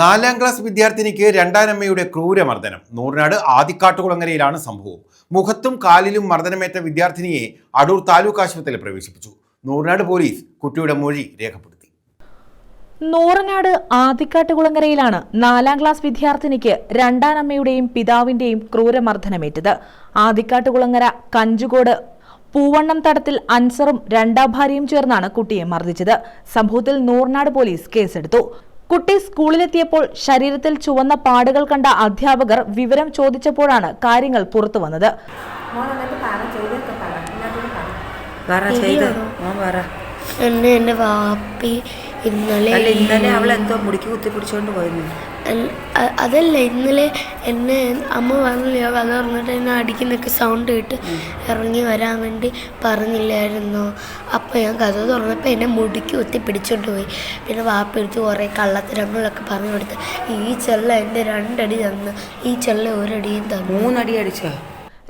നാലാം ക്ലാസ് വിദ്യാർത്ഥിനിക്ക് രണ്ടാനമ്മയുടെ ക്രൂരമർദ്ദനം. നൂറിനാട് ആദിക്കാട്ടുകുളങ്ങരയിലാണ് സംഭവം. മുഖത്തും കാലിലും മർദ്ദനമേറ്റ വിദ്യാർത്ഥിനിയെ അടൂർ താലൂക്ക് ആശുപത്രിയിൽ പ്രവേശിപ്പിച്ചു. നൂറിനാട് പോലീസ് കുട്ടിയുടെ മൊഴി രേഖപ്പെടുത്തി. നൂറനാട് ആദിക്കാട്ടുകുളങ്ങരയിലാണ് നാലാം ക്ലാസ് വിദ്യാർത്ഥിനിക്ക് രണ്ടാനമ്മയുടെയും പിതാവിന്റെയും ക്രൂരമർദ്ദനമേറ്റത്. ആദിക്കാട്ടുകുളങ്ങര കഞ്ചുകോട് പൂവണ്ണം തടത്തിൽ അൻസറും രണ്ടാം ഭാര്യയും ചേർന്നാണ് കുട്ടിയെ മർദ്ദിച്ചത്. സംഭവത്തിൽ നൂറിനാട് പോലീസ് കേസെടുത്തു. കുട്ടി സ്കൂളിലെത്തിയപ്പോൾ ശരീരത്തിൽ ചുവന്ന പാടുകൾ കണ്ട അധ്യാപകർ വിവരം ചോദിച്ചപ്പോഴാണ് കാര്യങ്ങൾ പുറത്തുവന്നത് മോൻ എന്നെ എന്റെ വാപ്പി ഇന്നലെ അല്ല ഇന്നലെ അവൾ എന്തോ മുടിക്ക് കുത്തി പിടിച്ചോണ്ട് പോയിരുന്നു അതല്ല ഇന്നലെ എന്നെ അമ്മ പറഞ്ഞില്ല കഥ പറഞ്ഞിട്ട് എന്നെ അടിക്കുന്നൊക്കെ സൗണ്ട് കേട്ട് ഇറങ്ങി വരാൻ വേണ്ടി പറഞ്ഞില്ലായിരുന്നു? അപ്പോൾ ഞാൻ കഥ തുറന്നപ്പോൾ എന്നെ മുടിക്ക് കുത്തി പിടിച്ചോണ്ട് പോയി. പിന്നെ വാപ്പ എടുത്ത് കുറേ കള്ളത്തരങ്ങളൊക്കെ പറഞ്ഞു കൊടുത്ത് ഈ ചെള്ള എന്റെ രണ്ടടി തന്നു ഈ ചെള്ള ഒരടിയും തന്നു. മൂന്നടി അടിച്ചോ?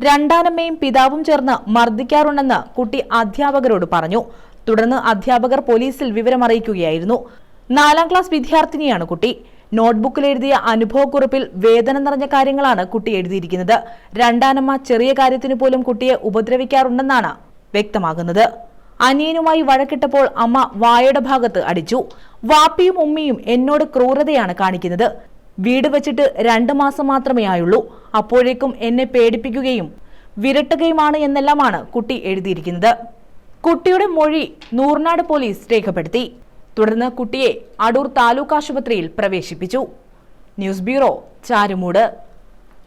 രണ്ടാനമ്മയും പിതാവും ചേർന്ന് മർദ്ദിക്കാറുണ്ടെന്ന് കുട്ടി അധ്യാപകരോട് പറഞ്ഞു. തുടർന്ന് അധ്യാപകർ പോലീസിൽ വിവരമറിയിക്കുകയായിരുന്നു. നാലാം ക്ലാസ് വിദ്യാർത്ഥിനിയാണ് കുട്ടി. നോട്ട്ബുക്കിൽ എഴുതിയ അനുഭവക്കുറിപ്പിൽ വേദന നിറഞ്ഞ കാര്യങ്ങളാണ് കുട്ടി എഴുതിയിരിക്കുന്നത്. രണ്ടാനമ്മ ചെറിയ കാര്യത്തിന് പോലും കുട്ടിയെ ഉപദ്രവിക്കാറുണ്ടെന്നാണ് വ്യക്തമാകുന്നത്. അനിയനുമായി വഴക്കിട്ടപ്പോൾ അമ്മ വായയുടെ ഭാഗത്ത് അടിച്ചു. വാപ്പിയും ഉമ്മിയും എന്നോട് ക്രൂരതയാണ് കാണിക്കുന്നത്. വീട് വെച്ചിട്ട് രണ്ട് മാസം മാത്രമേ ആയുള്ളൂ. അപ്പോഴേക്കും എന്നെ പേടിപ്പിക്കുകയും വിരട്ടുകയുമാണ് എന്നെല്ലാമാണ് കുട്ടി എഴുതിയിരിക്കുന്നത്. കുട്ടിയുടെ മൊഴി നൂർനാട് പോലീസ് രേഖപ്പെടുത്തി. തുടർന്ന് കുട്ടിയെ അടൂർ താലൂക്ക് ആശുപത്രിയിൽ പ്രവേശിപ്പിച്ചു. News bureau Charummoodu.